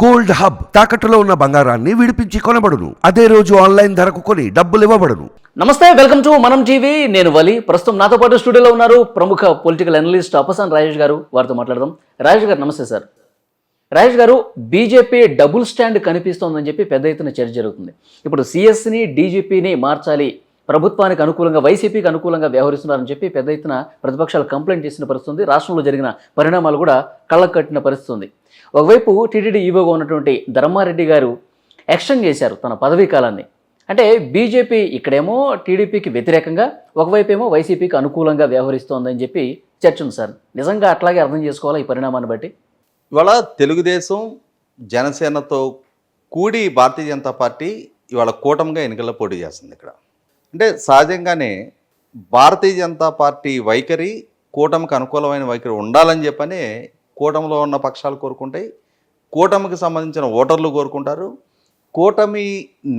Gold hub తాకట్టులో ఉన్న బంగారాన్ని విడిపించి కొనబడును. అదే రోజు ఆన్లైన్ ధరకు కొని డబ్బులు ఇవ్వబడును. నమస్తే వెల్కమ్ టు మనం టీవీ. నేను వలి. ప్రస్తుతం నాతో పాటు స్టూడియోలో ఉన్నారు ప్రముఖ పొలిటికల్ అనలిస్ట్ అపసాన్ రాజేష్ గారు. వారితో మాట్లాడదాం. రాజేష్ గారు నమస్తే సార్. రాజేష్ గారు బీజేపీ డబుల్ స్టాండ్ కనిపిస్తోందని చెప్పి పెద్ద ఎత్తున చర్చ జరుగుతుంది. ఇప్పుడు సిఎస్ని డీజీపీని మార్చాలి. ప్రభుత్వానికి అనుకూలంగా వైసీపీకి అనుకూలంగా వ్యవహరిస్తున్నారని చెప్పి పెద్ద ఎత్తున ప్రతిపక్షాలు కంప్లైంట్ చేసిన పరిస్థితి రాష్ట్రంలో జరిగిన పరిణామాలు కూడా కళ్ళకు కట్టిన పరిస్థితి ఉంది. ఒకవైపు టీటీడీ ఈవోగా ఉన్నటువంటి ధర్మారెడ్డి గారు ఎక్స్టెండ్ చేశారు తన పదవీ కాలాన్ని. అంటే బీజేపీ ఇక్కడేమో టీడీపీకి వ్యతిరేకంగా ఒకవైపు ఏమో వైసీపీకి అనుకూలంగా వ్యవహరిస్తోందని చెప్పి చర్చ ఉంది సార్. నిజంగా అట్లాగే అర్థం చేసుకోవాలా ఈ పరిణామాన్ని బట్టి? ఇవాళ తెలుగుదేశం జనసేనతో కూడి భారతీయ జనతా పార్టీ ఇవాళ కూటమిగా ఎన్నికల్లో పోటీ చేస్తుంది ఇక్కడ. అంటే సహజంగానే భారతీయ జనతా పార్టీ వైఖరి కూటమికి అనుకూలమైన వైఖరి ఉండాలని చెప్పని కూటమిలో ఉన్న పక్షాలు కోరుకుంటాయి. కూటమికి సంబంధించిన ఓటర్లు కోరుకుంటారు. కూటమి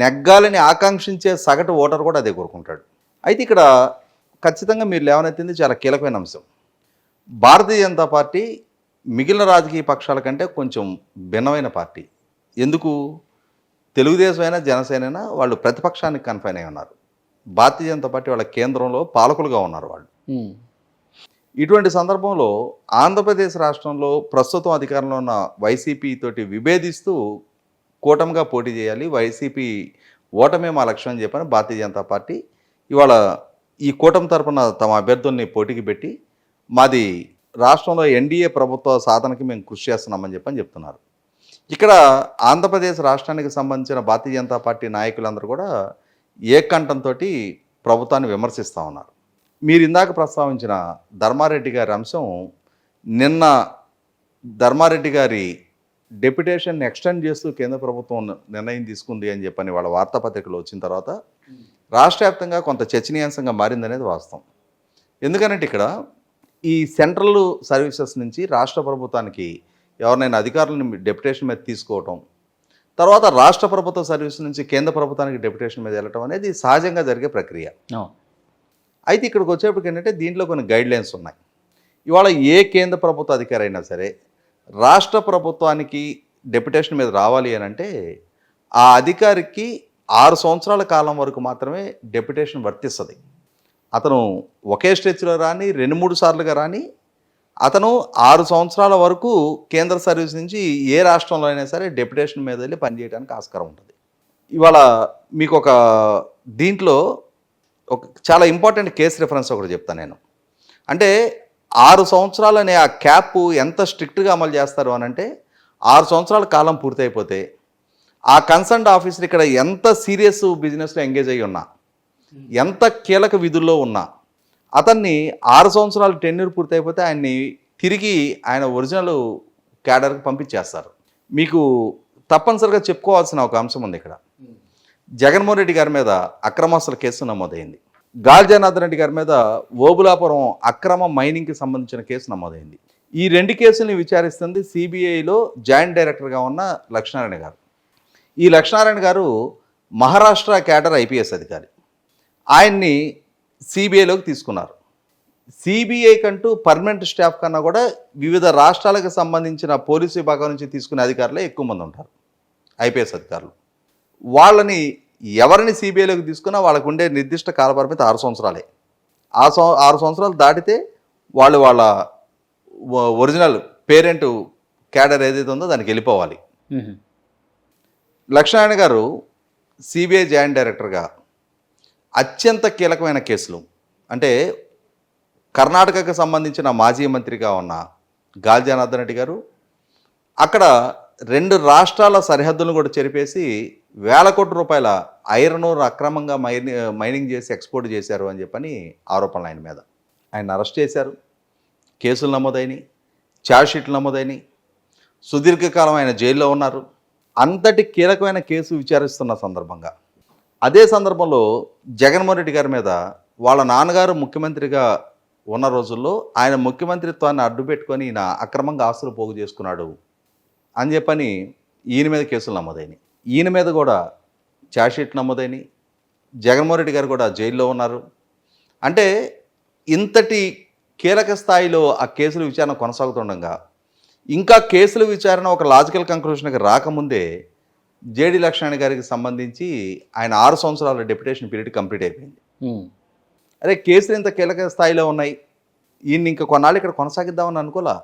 నెగ్గాలని ఆకాంక్షించే సగటు ఓటర్ కూడా అదే కోరుకుంటాడు. అయితే ఇక్కడ ఖచ్చితంగా మీరు లేవనెత్తింది చాలా కీలకమైన అంశం. భారతీయ జనతా పార్టీ మిగిలిన రాజకీయ పక్షాల కంటే కొంచెం భిన్నమైన పార్టీ. ఎందుకు? తెలుగుదేశం అయినా జనసేన అయినా వాళ్ళు ప్రతిపక్షానికి కన్ఫైన్ అయి ఉన్నారు. భారతీయ జనతా పార్టీ వాళ్ళ కేంద్రంలో పాలకులుగా ఉన్నారు వాళ్ళు. ఇటువంటి సందర్భంలో ఆంధ్రప్రదేశ్ రాష్ట్రంలో ప్రస్తుతం అధికారంలో ఉన్న వైసీపీ తోటి విభేదిస్తూ కూటమిగా పోటీ చేయాలి వైసీపీ ఓటమే మా లక్ష్యం అని చెప్పని భారతీయ జనతా పార్టీ ఇవాళ ఈ కూటమి తరపున తమ అభ్యర్థుల్ని పోటీకి పెట్టి మాది రాష్ట్రంలో ఎన్డీఏ ప్రభుత్వ సాధనకి మేము కృషి చేస్తున్నామని చెప్పని చెప్తున్నారు. ఇక్కడ ఆంధ్రప్రదేశ్ రాష్ట్రానికి సంబంధించిన భారతీయ జనతా పార్టీ నాయకులందరూ కూడా ఏకంఠంతో ప్రభుత్వాన్ని విమర్శిస్తూ ఉన్నారు. మీరు ఇందాక ప్రస్తావించిన ధర్మారెడ్డి గారి అంశం నిన్న ధర్మారెడ్డి గారి డెప్యుటేషన్ ఎక్స్టెండ్ చేస్తూ కేంద్ర ప్రభుత్వం నిర్ణయం తీసుకుంది అని చెప్పని వాళ్ళ వార్తాపత్రికలు వచ్చిన తర్వాత రాష్ట్ర వ్యాప్తంగా కొంత చర్చనీయాంశంగా మారిందనేది వాస్తవం. ఎందుకనంటే ఇక్కడ ఈ సెంట్రల్ సర్వీసెస్ నుంచి రాష్ట్ర ప్రభుత్వానికి ఎవరినైనా అధికారులను డెప్యుటేషన్ మీద తీసుకోవటం తర్వాత రాష్ట్ర ప్రభుత్వ సర్వీస్ నుంచి కేంద్ర ప్రభుత్వానికి డెప్యుటేషన్ మీద వెళ్ళటం అనేది సహజంగా జరిగే ప్రక్రియ. అయితే ఇక్కడికి వచ్చేప్పటికి ఏంటంటే దీంట్లో కొన్ని గైడ్ లైన్స్ ఉన్నాయి. ఇవాళ ఏ కేంద్ర ప్రభుత్వ అధికారి అయినా సరే రాష్ట్ర ప్రభుత్వానికి డెప్యుటేషన్ మీద రావాలి అని అంటే ఆ అధికారికి ఆరు సంవత్సరాల కాలం వరకు మాత్రమే డెప్యుటేషన్ వర్తిస్తుంది. అతను ఒకే స్ట్రెచ్లో రాని రెండు మూడు సార్లుగా రాని అతను ఆరు సంవత్సరాల వరకు కేంద్ర సర్వీస్ నుంచి ఏ రాష్ట్రంలో అయినా సరే డెప్యుటేషన్ మీద వెళ్ళి పనిచేయడానికి ఆస్కారం ఉంటుంది. ఇవాళ మీకు ఒక దీంట్లో ఒక చాలా ఇంపార్టెంట్ కేసు రిఫరెన్స్ ఒకటి చెప్తాను నేను. అంటే ఆరు సంవత్సరాలనే ఆ క్యాప్ ఎంత స్ట్రిక్ట్గా అమలు చేస్తారు అని అంటే ఆరు సంవత్సరాల కాలం పూర్తయిపోతే ఆ కన్సర్న్ ఆఫీసర్ ఇక్కడ ఎంత సీరియస్ బిజినెస్లో ఎంగేజ్ అయ్యి ఉన్నా ఎంత కీలక విధుల్లో ఉన్నా అతన్ని ఆరు సంవత్సరాలు టెన్యూర్ పూర్తయిపోతే ఆయన్ని తిరిగి ఆయన ఒరిజినల్ క్యాడర్కి పంపించేస్తారు. మీకు తప్పనిసరిగా చెప్పుకోవాల్సిన ఒక అంశం ఉంది ఇక్కడ. జగన్మోహన్ రెడ్డి గారి మీద అక్రమాస్తుల కేసు నమోదైంది. గాల్ రెడ్డి గారి మీద ఓబులాపురం అక్రమ మైనింగ్కి సంబంధించిన కేసు నమోదైంది. ఈ రెండు కేసుల్ని విచారిస్తుంది సిబిఐలో జాయింట్ డైరెక్టర్గా ఉన్న లక్ష్మీనారాయణ గారు. ఈ లక్ష్మీనారాయణ గారు మహారాష్ట్ర క్యాడర్ ఐపీఎస్ అధికారి. ఆయన్ని సిబిఐలోకి తీసుకున్నారు. సిబిఐ కంటూ పర్మనెంట్ స్టాఫ్ కన్నా కూడా వివిధ రాష్ట్రాలకు సంబంధించిన పోలీసు విభాగం నుంచి తీసుకునే అధికారులే ఎక్కువ మంది ఉంటారు. ఐపీఎస్ అధికారులు. వాళ్ళని ఎవరిని సిబిఐలోకి తీసుకున్నా వాళ్ళకు ఉండే నిర్దిష్ట కాలపరిమితి ఆరు సంవత్సరాలే. ఆ సం ఆరు సంవత్సరాలు దాటితే వాళ్ళు వాళ్ళ ఒరిజినల్ పేరెంట్ క్యాడర్ ఏదైతే ఉందో దానికి వెళ్ళిపోవాలి. ఉహు, లక్ష్మణ్ గారు సిబిఐ జాయింట్ డైరెక్టర్గా అత్యంత కీలకమైన కేసులు. అంటే కర్ణాటకకు సంబంధించిన మాజీ మంత్రిగా ఉన్న గాల్ జనార్దన్ రెడ్డి గారు అక్కడ రెండు రాష్ట్రాల సరిహద్దులను కూడా చెరిపేసి వేల కోట్ల రూపాయల ఐరన్ అక్రమంగా మైని మైనింగ్ చేసి ఎక్స్పోర్ట్ చేశారు అని చెప్పని ఆరోపణలు ఆయన మీద. ఆయన అరెస్ట్ చేశారు. కేసులు నమోదైనవి ఛార్జ్షీట్లు నమోదైనవి సుదీర్ఘకాలం ఆయన జైల్లో ఉన్నారు. అంతటి కీలకమైన కేసు విచారిస్తున్న సందర్భంగా. అదే సందర్భంలో జగన్మోహన్ రెడ్డి గారి మీద వాళ్ళ నాన్నగారు ముఖ్యమంత్రిగా ఉన్న రోజుల్లో ఆయన ముఖ్యమంత్రిత్వాన్ని అడ్డు పెట్టుకొని ఈయన అక్రమంగా ఆస్తులు పోగు చేసుకున్నాడు అని చెప్పని ఈయన మీద కేసులు నమోదైనవి ఈయన మీద కూడా ఛార్జ్షీట్ నమోదైనవి జగన్మోహన్ రెడ్డి గారు కూడా జైల్లో ఉన్నారు. అంటే ఇంతటి కీలక స్థాయిలో ఆ కేసుల విచారణ కొనసాగుతుండగా ఇంకా కేసుల విచారణ ఒక లాజికల్ కంక్లూషన్కి రాకముందే జేడి లక్ష్మణ్ గారికి సంబంధించి ఆయన ఆరు సంవత్సరాల డెప్యుటేషన్ పీరియడ్ కంప్లీట్ అయిపోయింది. అరే కేసులు ఇంత కీలక స్థాయిలో ఉన్నాయి. ఈయన ఇంకా కొన్నాళ్ళు ఇక్కడ కొనసాగిద్దామని అనుకోలా?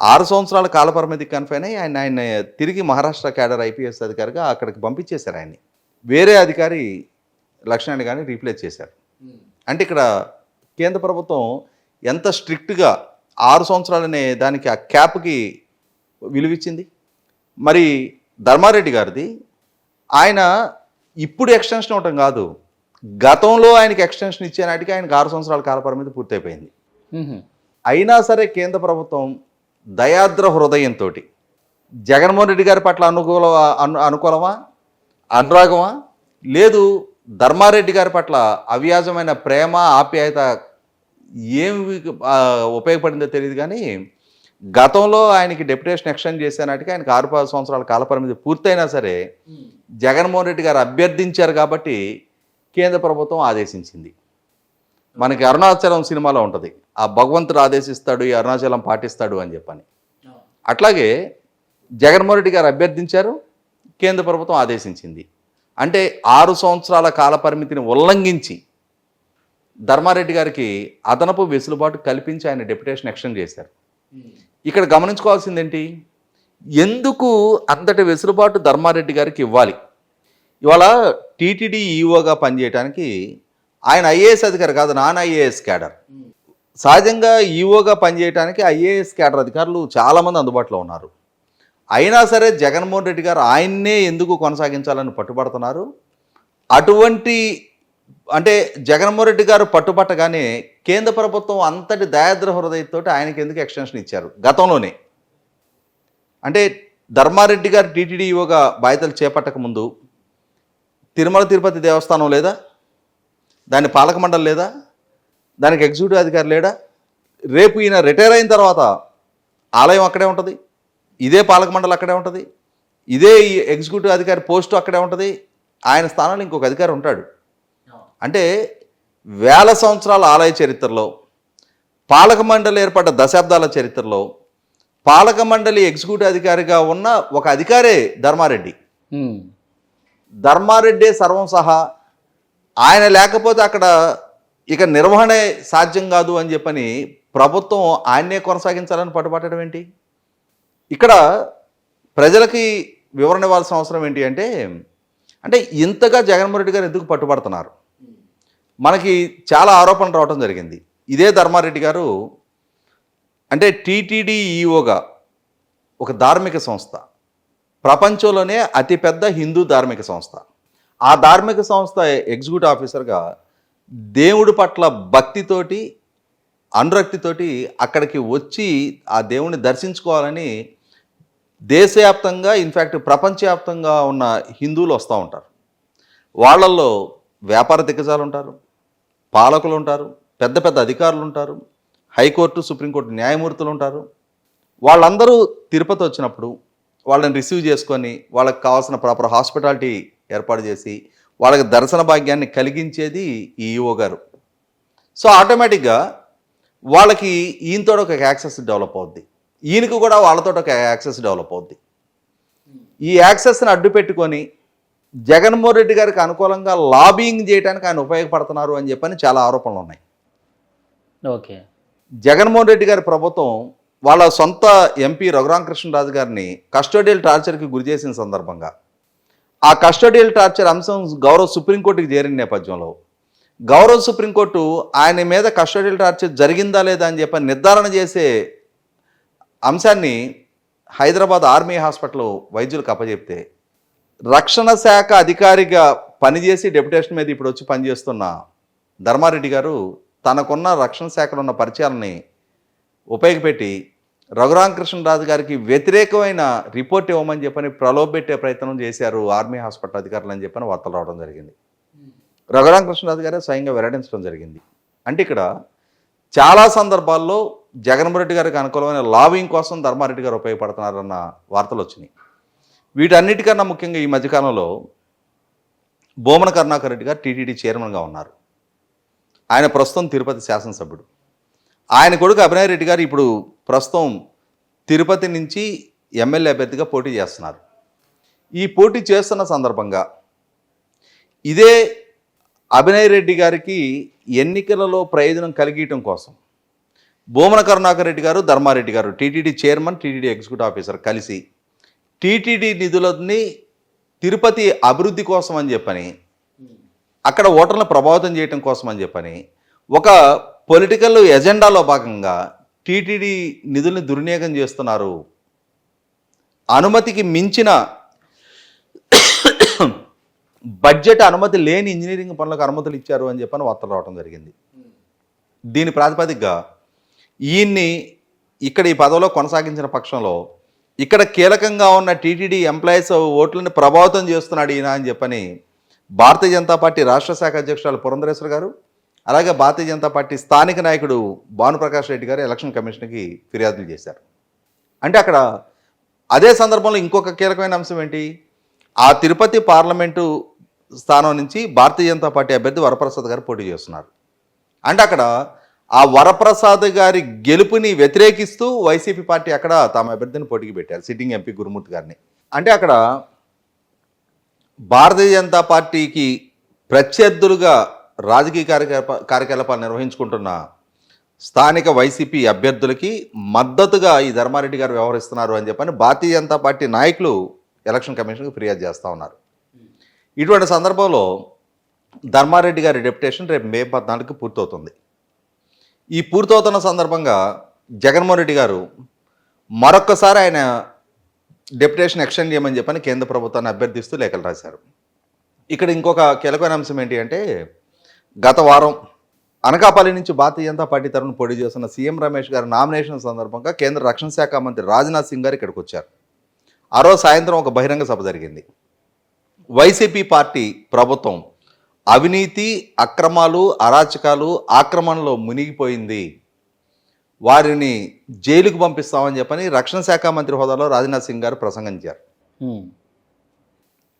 ఆరు సంవత్సరాల కాలపరిమితి కన్ఫైన్ అయ్యి ఆయన ఆయన తిరిగి మహారాష్ట్ర క్యాడర్ ఐపీఎస్ అధికారిగా అక్కడికి పంపించేశారు ఆయన్ని. వేరే అధికారి లక్ష్మణ్ గారిని రీప్లేస్ చేశారు. అంటే ఇక్కడ కేంద్ర ప్రభుత్వం ఎంత స్ట్రిక్ట్గా ఆరు సంవత్సరాలనే దానికి ఆ క్యాప్కి విలువిచ్చింది? మరి ధర్మారెడ్డి గారిది ఆయన ఇప్పుడు ఎక్స్టెన్షన్ ఇవ్వటం కాదు. గతంలో ఆయనకి ఎక్స్టెన్షన్ ఇచ్చే నాటికి ఆయనకి ఆరు సంవత్సరాల కాల పరిమితి పూర్తయిపోయింది అయినా సరే కేంద్ర ప్రభుత్వం దయాద్ర హృదయంతో జగన్మోహన్ రెడ్డి గారి పట్ల అనుకూల అను అనుకూలమా? అనురాగమా? లేదు ధర్మారెడ్డి గారి పట్ల అవ్యాజమైన ప్రేమ ఆప్యాయత ఏమి ఉపయోగపడిందో తెలియదు కానీ గతంలో ఆయనకి డెప్యుటేషన్ ఎక్స్టెండ్ చేసే నాటికి ఆయనకి ఆరు పది సంవత్సరాల కాలపరిమితి పూర్తయినా సరే జగన్మోహన్ రెడ్డి గారు అభ్యర్థించారు కాబట్టి కేంద్ర ప్రభుత్వం ఆదేశించింది. మనకి అరుణాచలం సినిమాలో ఉంటుంది. ఆ భగవంతుడు ఆదేశిస్తాడు ఈ అరుణాచలం పాటిస్తాడు అని చెప్పని. అట్లాగే జగన్మోహన్ రెడ్డి గారు అభ్యర్థించారు కేంద్ర ప్రభుత్వం ఆదేశించింది. అంటే ఆరు సంవత్సరాల కాల పరిమితిని ఉల్లంఘించి ధర్మారెడ్డి గారికి అదనపు వెసులుబాటు కల్పించి ఆయన డెప్యుటేషన్ ఎక్స్టెండ్ చేశారు. ఇక్కడ గమనించుకోవాల్సిందేంటి? ఎందుకు అంతటి వెసులుబాటు ధర్మారెడ్డి గారికి ఇవ్వాలి? ఇవాళ టీటీడీ ఈఓగా పనిచేయడానికి ఆయన ఐఏఎస్ అధికారి కాదు నాన్ ఐఏఎస్ క్యాడర్. సహజంగా ఈఓగా పనిచేయడానికి ఐఏఎస్ క్యాడర్ అధికారులు చాలామంది అందుబాటులో ఉన్నారు. అయినా సరే జగన్మోహన్ రెడ్డి గారు ఆయన్నే ఎందుకు కొనసాగించాలని పట్టుబడుతున్నారు? అటువంటి అంటే జగన్మోహన్ రెడ్డి గారు పట్టుబట్టగానే కేంద్ర ప్రభుత్వం అంతటి దయాద్ర హృదయంతో ఆయనకి ఎందుకు ఎక్స్టెన్షన్ ఇచ్చారు? గతంలోనే. అంటే ధర్మారెడ్డి గారు టీటీడీఓగా బాధ్యతలు చేపట్టక ముందు తిరుమల తిరుపతి దేవస్థానం లేదా? దాని పాలక మండలి లేదా? దానికి ఎగ్జిక్యూటివ్ అధికారి లేడా? రేపు ఈయన రిటైర్ అయిన తర్వాత ఆలయం అక్కడే ఉంటుంది? ఇదే పాలక మండలి అక్కడే ఉంటుంది? ఇదే ఈ ఎగ్జిక్యూటివ్ అధికారి పోస్టు అక్కడే ఉంటుంది? ఆయన స్థానంలో ఇంకొక అధికారి ఉంటాడు. అంటే వేల సంవత్సరాల ఆలయ చరిత్రలో పాలక మండలి ఏర్పడ్డ దశాబ్దాల చరిత్రలో పాలక మండలి ఎగ్జిక్యూటివ్ అధికారిగా ఉన్న ఒక అధికారే ధర్మారెడ్డి. ధర్మారెడ్డే సర్వం సహా ఆయన లేకపోతే అక్కడ ఇక నిర్వహణే సాధ్యం కాదు అని చెప్పని ప్రభుత్వం ఆయన్నే కొనసాగించాలని పట్టుబట్టడం ఏంటి? ఇక్కడ ప్రజలకి వివరణ ఇవ్వాల్సిన అవసరం ఏంటి అంటే అంటే ఇంతగా జగన్మోహన్ రెడ్డి గారు ఎందుకు పట్టుబడుతున్నారు? మనకి చాలా ఆరోపణలు రావడం జరిగింది. ఇదే ధర్మారెడ్డి గారు అంటే టీటీడీ ఈఓగా ఒక ధార్మిక సంస్థ ప్రపంచంలోనే అతిపెద్ద హిందూ ధార్మిక సంస్థ. ఆ ధార్మిక సంస్థ ఎగ్జిక్యూటివ్ ఆఫీసర్గా దేవుడి పట్ల భక్తితోటి అనురక్తితోటి అక్కడికి వచ్చి ఆ దేవుణ్ణి దర్శించుకోవాలని దేశవ్యాప్తంగా ఇన్ఫ్యాక్ట్ ప్రపంచవ్యాప్తంగా ఉన్న హిందువులు వస్తూ ఉంటారు. వాళ్ళల్లో వ్యాపార దిగ్గజాలు ఉంటారు పాలకులు ఉంటారు పెద్ద పెద్ద అధికారులు ఉంటారు హైకోర్టు సుప్రీంకోర్టు న్యాయమూర్తులు ఉంటారు. వాళ్ళందరూ తిరుపతి వచ్చినప్పుడు వాళ్ళని రిసీవ్ చేసుకొని వాళ్ళకి కావాల్సిన ప్రాపర్ హాస్పిటాలిటీ ఏర్పాటు చేసి వాళ్ళకి దర్శన భాగ్యాన్ని కలిగించేది ఈ ఈఓ గారు. సో ఆటోమేటిక్గా వాళ్ళకి ఈయనతో ఒక యాక్సెస్ డెవలప్ అవుద్ది. ఈయనకు కూడా వాళ్ళతో ఒక యాక్సెస్ డెవలప్ అవుద్ది. ఈ యాక్సెస్ని అడ్డు పెట్టుకొని జగన్మోహన్ రెడ్డి గారికి అనుకూలంగా లాబింగ్ చేయడానికి ఆయన ఉపయోగపడుతున్నారు అని చెప్పని చాలా ఆరోపణలు ఉన్నాయి. ఓకే. జగన్మోహన్ రెడ్డి గారి ప్రభుత్వం వాళ్ళ సొంత ఎంపీ రఘురామకృష్ణరాజు గారిని కస్టోడియల్ టార్చర్కి గురి చేసిన సందర్భంగా ఆ కస్టోడియల్ టార్చర్ అంశం గౌరవ సుప్రీంకోర్టుకి చేరిన నేపథ్యంలో. గౌరవ సుప్రీంకోర్టు ఆయన మీద కస్టోడియల్ టార్చర్ జరిగిందా లేదా అని చెప్పి నిర్ధారణ చేసే అంశాన్ని హైదరాబాద్ ఆర్మీ హాస్పిటల్ వైద్యులకు అప్పచెప్తే రక్షణ శాఖ అధికారిగా పనిచేసి డెప్యుటేషన్ మీద ఇప్పుడు వచ్చి పనిచేస్తున్న ధర్మారెడ్డి గారు తనకున్న రక్షణ శాఖలో ఉన్న పరిచయాలని ఉపయోగపెట్టి రఘురామకృష్ణరాజు గారికి వ్యతిరేకమైన రిపోర్ట్ ఇవ్వమని చెప్పని ప్రలోభెట్టే ప్రయత్నం చేశారు ఆర్మీ హాస్పిటల్ అధికారులు అని చెప్పని వార్తలు రావడం జరిగింది. రఘురామకృష్ణరాజు గారే స్వయంగా వెల్లడించడం జరిగింది. అంటే ఇక్కడ చాలా సందర్భాల్లో జగన్మోహన్ రెడ్డి గారికి అనుకూలమైన లాబింగ్ కోసం ధర్మారెడ్డి గారు ఉపయోగపడుతున్నారన్న వార్తలు వచ్చినాయి. వీటన్నిటికన్నా ముఖ్యంగా ఈ మధ్యకాలంలో బోమన కరుణాకర్ రెడ్డి గారు టీటీడీ చైర్మన్గా ఉన్నారు. ఆయన ప్రస్తుతం తిరుపతి శాసనసభ్యుడు. ఆయన కొడుకు అభినయ్ రెడ్డి గారు ఇప్పుడు ప్రస్తుతం తిరుపతి నుంచి ఎమ్మెల్యే అభ్యర్థిగా పోటీ చేస్తున్నారు. ఈ పోటీ చేస్తున్న సందర్భంగా ఇదే అభినయ్ రెడ్డి గారికి ఎన్నికలలో ప్రయోజనం కలిగించడం కోసం భూమన కరుణాకర్ రెడ్డి గారు ధర్మారెడ్డి గారు TTD chairman TTD executive officer కలిసి టీటీడీ నిధులని తిరుపతి అభివృద్ధి కోసం అని చెప్పని అక్కడ ఓటర్లను ప్రభావితం చేయడం కోసం అని చెప్పని ఒక పొలిటికల్ ఎజెండాలో భాగంగా టీటీడీ నిధుల్ని దుర్వినియోగం చేస్తున్నారు. అనుమతికి మించిన బడ్జెట్ అనుమతి లేని ఇంజనీరింగ్ పనులకు అనుమతులు ఇచ్చారు అని చెప్పని వార్తలు రావడం జరిగింది. దీని ప్రాతిపదికగా ఈయన్ని ఇక్కడ ఈ పదవిలో కొనసాగించిన పక్షంలో ఇక్కడ కీలకంగా ఉన్న టీటీడీ ఎంప్లాయీస్ ఓట్లను ప్రభావితం చేస్తున్నాడు ఈయన అని చెప్పని భారతీయ జనతా పార్టీ రాష్ట్ర శాఖ అధ్యక్షురాలు పురంధరేశ్వర గారు అలాగే భారతీయ జనతా పార్టీ స్థానిక నాయకుడు భానుప్రకాష్ రెడ్డి గారు ఎలక్షన్ కమిషన్కి ఫిర్యాదులు చేశారు. అంటే అక్కడ అదే సందర్భంలో ఇంకొక కీలకమైన అంశం ఏంటి? ఆ తిరుపతి పార్లమెంటు స్థానం నుంచి భారతీయ జనతా పార్టీ అభ్యర్థి వరప్రసాద్ గారు పోటీ చేస్తున్నారు. అంటే అక్కడ ఆ వరప్రసాద్ గారి గెలుపుని వ్యతిరేకిస్తూ వైసీపీ పార్టీ అక్కడ తమ అభ్యర్థిని పోటీకి పెట్టారు సిట్టింగ్ ఎంపీ గురుమూర్తి గారిని. అంటే అక్కడ భారతీయ జనతా పార్టీకి ప్రత్యర్థులుగా రాజకీయ కార్యకలాప కార్యకలాపాలు నిర్వహించుకుంటున్న స్థానిక వైసీపీ అభ్యర్థులకి మద్దతుగా ఈ ధర్మారెడ్డి గారు వ్యవహరిస్తున్నారు అని చెప్పని భారతీయ జనతా పార్టీ నాయకులు ఎలక్షన్ కమిషన్కి ఫిర్యాదు చేస్తూ ఉన్నారు. ఇటువంటి సందర్భంలో ధర్మారెడ్డి గారి డెప్యుటేషన్ రేపు మే పద్నాలుగుకి పూర్తవుతుంది. ఈ పూర్తవుతున్న సందర్భంగా జగన్మోహన్ రెడ్డి గారు మరొక్కసారి ఆయన డెప్యుటేషన్ ఎక్స్టెండ్ చేయమని చెప్పని కేంద్ర ప్రభుత్వాన్ని అభ్యర్థిస్తూ లేఖలు రాశారు. ఇక్కడ ఇంకొక కీలకమైన అంశం ఏంటి అంటే గత వారం అనకాపల్లి నుంచి భారతీయ జనతా పార్టీ తరఫున పోటీ చేస్తున్న సీఎం రమేష్ గారి నామినేషన్ సందర్భంగా కేంద్ర రక్షణ శాఖ మంత్రి రాజ్నాథ్ సింగ్ గారు ఇక్కడికి వచ్చారు. ఆ రోజు సాయంత్రం ఒక బహిరంగ సభ జరిగింది. వైసీపీ పార్టీ ప్రభుత్వం అవినీతి అక్రమాలు అరాచకాలు ఆక్రమణలో మునిగిపోయింది. వారిని జైలుకు పంపిస్తామని చెప్పని రక్షణ శాఖ మంత్రి హోదాలో రాజ్నాథ్ సింగ్ గారు ప్రసంగించారు.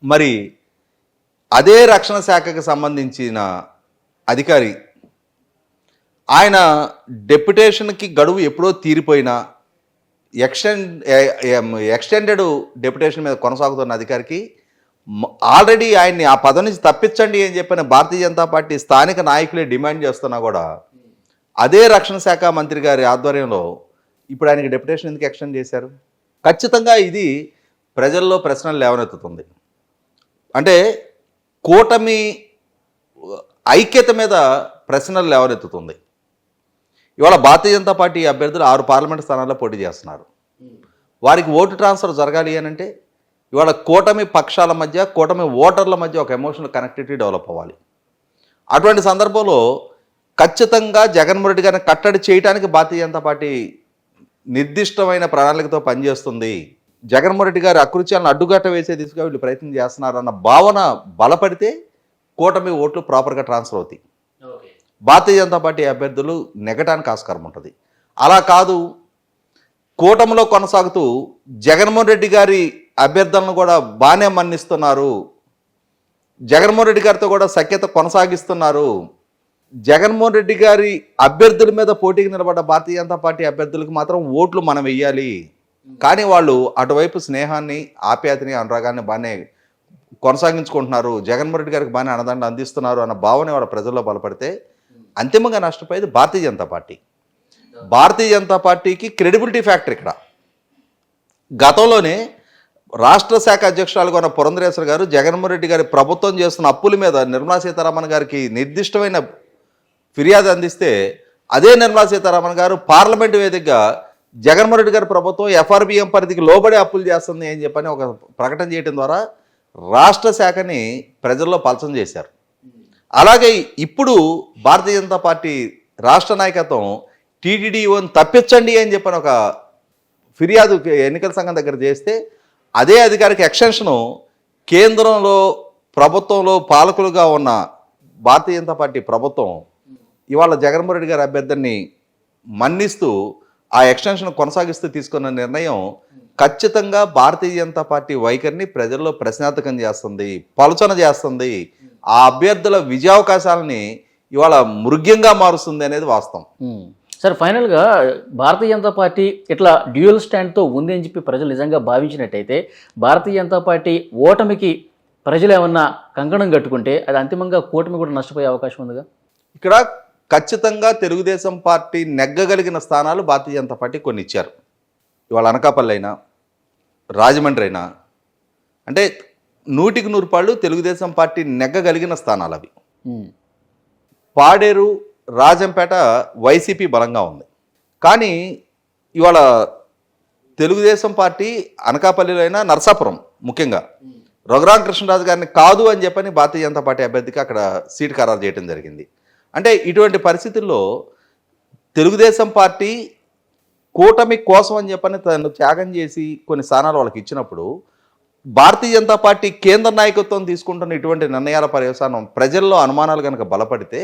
మరి అదే రక్షణ శాఖకు సంబంధించిన అధికారి ఆయన డెప్యుటేషన్కి గడువు ఎప్పుడో తీరిపోయినా ఎక్స్టెండ్ ఎక్స్టెండెడ్ డెప్యుటేషన్ మీద కొనసాగుతున్న అధికారికి ఆల్రెడీ ఆయన్ని ఆ పదవి నుంచి తప్పించండి అని చెప్పిన భారతీయ జనతా పార్టీ స్థానిక నాయకులే డిమాండ్ చేస్తున్నా కూడా అదే రక్షణ శాఖ మంత్రి గారి ఆధ్వర్యంలో ఇప్పుడు ఆయనకి డెప్యుటేషన్ ఎందుకు ఎక్స్టెండ్ చేశారు? ఖచ్చితంగా ఇది ప్రజల్లో ప్రశ్నలు లేవనెత్తుతుంది. అంటే కూటమి ఐక్యత మీద ప్రశ్నలు లేవనెత్తుతుంది. ఇవాళ భారతీయ జనతా పార్టీ అభ్యర్థులు ఆరు పార్లమెంట్ స్థానాల్లో పోటీ చేస్తున్నారు. వారికి ఓటు ట్రాన్స్ఫర్ జరగాలి అని అంటే ఇవాళ కూటమి పక్షాల మధ్య కూటమి ఓటర్ల మధ్య ఒక ఎమోషనల్ కనెక్టివిటీ డెవలప్ అవ్వాలి. అటువంటి సందర్భంలో ఖచ్చితంగా జగన్మోహన్ రెడ్డి గారిని కట్టడి చేయడానికి భారతీయ జనతా పార్టీ నిర్దిష్టమైన ప్రణాళికతో పనిచేస్తుంది. జగన్మోహన్ రెడ్డి గారి అకృత్యాలను అడ్డుగట్ట వేసే దిశగా వీళ్ళు ప్రయత్నం చేస్తున్నారన్న భావన బలపడితే కూటమి ఓట్లు ప్రాపర్గా ట్రాన్స్ఫర్ అవుతాయి. భారతీయ జనతా పార్టీ అభ్యర్థులు నెగటానికి ఆస్కారం ఉంటుంది. అలా కాదు కూటమిలో కొనసాగుతూ జగన్మోహన్ రెడ్డి గారి అభ్యర్థులను కూడా బాగానే మన్నిస్తున్నారు. జగన్మోహన్ రెడ్డి గారితో కూడా సఖ్యత కొనసాగిస్తున్నారు. జగన్మోహన్ రెడ్డి గారి అభ్యర్థుల మీద పోటీకి నిలబడ్డ భారతీయ జనతా పార్టీ అభ్యర్థులకు మాత్రం ఓట్లు మనం వెయ్యాలి. కానీ వాళ్ళు అటువైపు స్నేహాన్ని ఆప్యాయతని అనురాగాన్ని బాగానే కొనసాగించుకుంటున్నారు. జగన్మోహన్ రెడ్డి గారికి బాగానే అన్నదండ అందిస్తున్నారు అన్న భావన వాళ్ళ ప్రజల్లో బలపడితే అంతిమంగా నష్టపోయేది భారతీయ జనతా పార్టీ. భారతీయ జనతా పార్టీకి క్రెడిబిలిటీ ఫ్యాక్టర్ ఇక్కడ. గతంలోనే రాష్ట్ర శాఖ అధ్యక్షురాలుగా ఉన్న పురంధరేశ్వర గారు జగన్మోహన్ రెడ్డి గారి ప్రభుత్వం చేస్తున్న అప్పుల మీద నిర్మలా సీతారామన్ గారికి నిర్దిష్టమైన ఫిర్యాదు అందిస్తే అదే నిర్మలా సీతారామన్ గారు పార్లమెంటు వేదికగా జగన్మోహన్ రెడ్డి గారి ప్రభుత్వం ఎఫ్ఆర్బిఎం పరిధికి లోబడి అప్పులు చేస్తుంది అని చెప్పని ఒక ప్రకటన చేయడం ద్వారా రాష్ట్ర శాఖని ప్రజల్లో పలచం చేశారు. అలాగే ఇప్పుడు భారతీయ జనతా పార్టీ రాష్ట్ర నాయకత్వం టీటీడీఓని తప్పించండి అని చెప్పని ఒక ఫిర్యాదు ఎన్నికల సంఘం దగ్గర చేస్తే అదే అధికారికి ఎక్స్టెన్షను కేంద్రంలో ప్రభుత్వంలో పాలకులుగా ఉన్న భారతీయ జనతా పార్టీ ప్రభుత్వం ఇవాళ జగన్మోహన్ రెడ్డి గారి అభ్యర్థిని మన్నిస్తూ ఆ ఎక్స్టెన్షన్ కొనసాగిస్తూ తీసుకున్న నిర్ణయం ఖచ్చితంగా భారతీయ జనతా పార్టీ వైఖరిని ప్రజల్లో ప్రశ్నార్థకం చేస్తుంది పలుచన చేస్తుంది. ఆ అభ్యర్థుల విజయావకాశాలని ఇవాళ మృగ్యంగా మారుస్తుంది అనేది వాస్తవం. సార్ ఫైనల్గా భారతీయ జనతా పార్టీ ఇట్లా డ్యూయల్ స్టాండ్తో ఉంది అని చెప్పి ప్రజలు నిజంగా భావించినట్టయితే భారతీయ జనతా పార్టీ ఓటమికి ప్రజలు ఏమన్నా కంకణం కట్టుకుంటే అది అంతిమంగా కూటమి కూడా నష్టపోయే అవకాశం ఉందిగా? ఇక్కడ ఖచ్చితంగా తెలుగుదేశం పార్టీ నెగ్గగలిగిన స్థానాలు భారతీయ జనతా పార్టీ కొన్ని ఇచ్చారు ఇవాళ అనకాపల్లి అయినా రాజమండ్రి అయినా అంటే నూటికి నూరు పాళ్ళు తెలుగుదేశం పార్టీ నెగ్గగలిగిన స్థానాలు అవి. పాడేరు రాజంపేట వైసీపీ బలంగా ఉంది. కానీ ఇవాళ తెలుగుదేశం పార్టీ అనకాపల్లిలో అయినా నర్సాపురం ముఖ్యంగా రఘురామ కృష్ణరాజు గారిని కాదు అని చెప్పని భారతీయ జనతా పార్టీ అభ్యర్థికి అక్కడ సీట్ ఖరారు చేయడం జరిగింది. అంటే ఇటువంటి పరిస్థితుల్లో తెలుగుదేశం పార్టీ కూటమి కోసం అని చెప్పని తను త్యాగం చేసి కొన్ని స్థానాలు వాళ్ళకి ఇచ్చినప్పుడు భారతీయ జనతా పార్టీ కేంద్ర నాయకత్వం తీసుకుంటున్న ఇటువంటి నిర్ణయాల పర్యవసానం ప్రజల్లో అనుమానాలు కనుక బలపడితే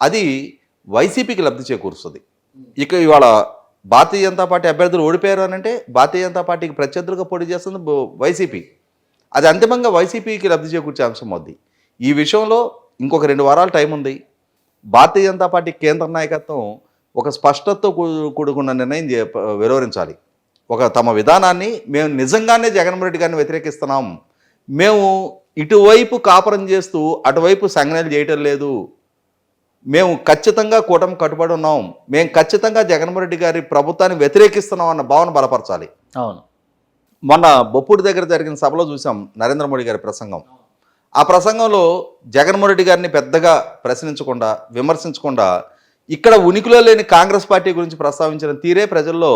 అది వైసీపీకి లబ్ధి చేకూరుస్తుంది. ఇక ఇవాళ భారతీయ జనతా పార్టీ అభ్యర్థులు ఓడిపోయారు అని అంటే భారతీయ జనతా పార్టీకి ప్రత్యర్థులుగా పోటీ చేస్తుంది బో- వైసీపీ. అది అంతిమంగా వైసీపీకి లబ్ధి చేకూర్చే అంశం అవుద్ది ఈ విషయంలో ఇంకొక రెండు వారాల టైం ఉంది. భారతీయ జనతా పార్టీ కేంద్ర నాయకత్వం ఒక స్పష్టతతో కూడుకున్న నిర్ణయం వెలువరించాలి. ఒక తమ విధానాన్ని మేము నిజంగానే జగన్మోహన్ రెడ్డి గారిని వ్యతిరేకిస్తున్నాం. మేము ఇటువైపు కాపురం చేస్తూ అటువైపు సంజ్ఞలు చేయటం లేదు. మేము ఖచ్చితంగా కూటమి కట్టుబడి ఉన్నాం. మేము ఖచ్చితంగా జగన్మోహన్ రెడ్డి గారి ప్రభుత్వాన్ని వ్యతిరేకిస్తున్నాం అన్న భావన బలపరచాలి. అవును. మొన్న బొప్పూడి దగ్గర జరిగిన సభలో చూసాం నరేంద్ర మోడీ గారి ప్రసంగం. ఆ ప్రసంగంలో జగన్మోహన్ రెడ్డి గారిని పెద్దగా ప్రశ్నించకుండా విమర్శించకుండా ఇక్కడ ఉనికిలో లేని కాంగ్రెస్ పార్టీ గురించి ప్రస్తావించిన తీరే ప్రజల్లో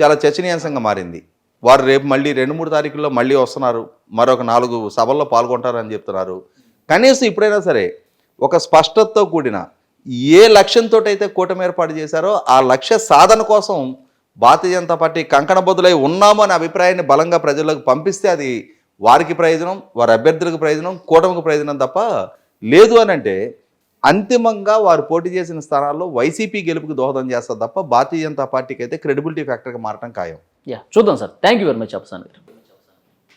చాలా చర్చనీయాంశంగా మారింది. వారు రేపు మళ్ళీ రెండు మూడు తారీఖుల్లో మళ్ళీ వస్తున్నారు. మరొక నాలుగు సభల్లో పాల్గొంటారని చెప్తున్నారు. కనీసం ఇప్పుడైనా సరే ఒక స్పష్టతతో కూడిన ఏ లక్ష్యంతో అయితే కూటమి ఏర్పాటు చేశారో ఆ లక్ష్య సాధన కోసం భారతీయ జనతా పార్టీ కంకణబద్దులై ఉన్నాము అనే అభిప్రాయాన్ని బలంగా ప్రజలకు పంపిస్తే అది వారికి ప్రయోజనం వారి అభ్యర్థులకు ప్రయోజనం కూటమికి ప్రయోజనం తప్ప లేదు అని అంటే అంతిమంగా వారు పోటీ చేసిన స్థానాల్లో వైసీపీ గెలుపుకి దోహదం చేస్తారు తప్ప భారతీయ జనతా పార్టీకి అయితే క్రెడిబిలిటీ ఫ్యాక్టర్గా మారటం ఖాయం. యా చూద్దాం sir. Thank you very much Afsan గారు.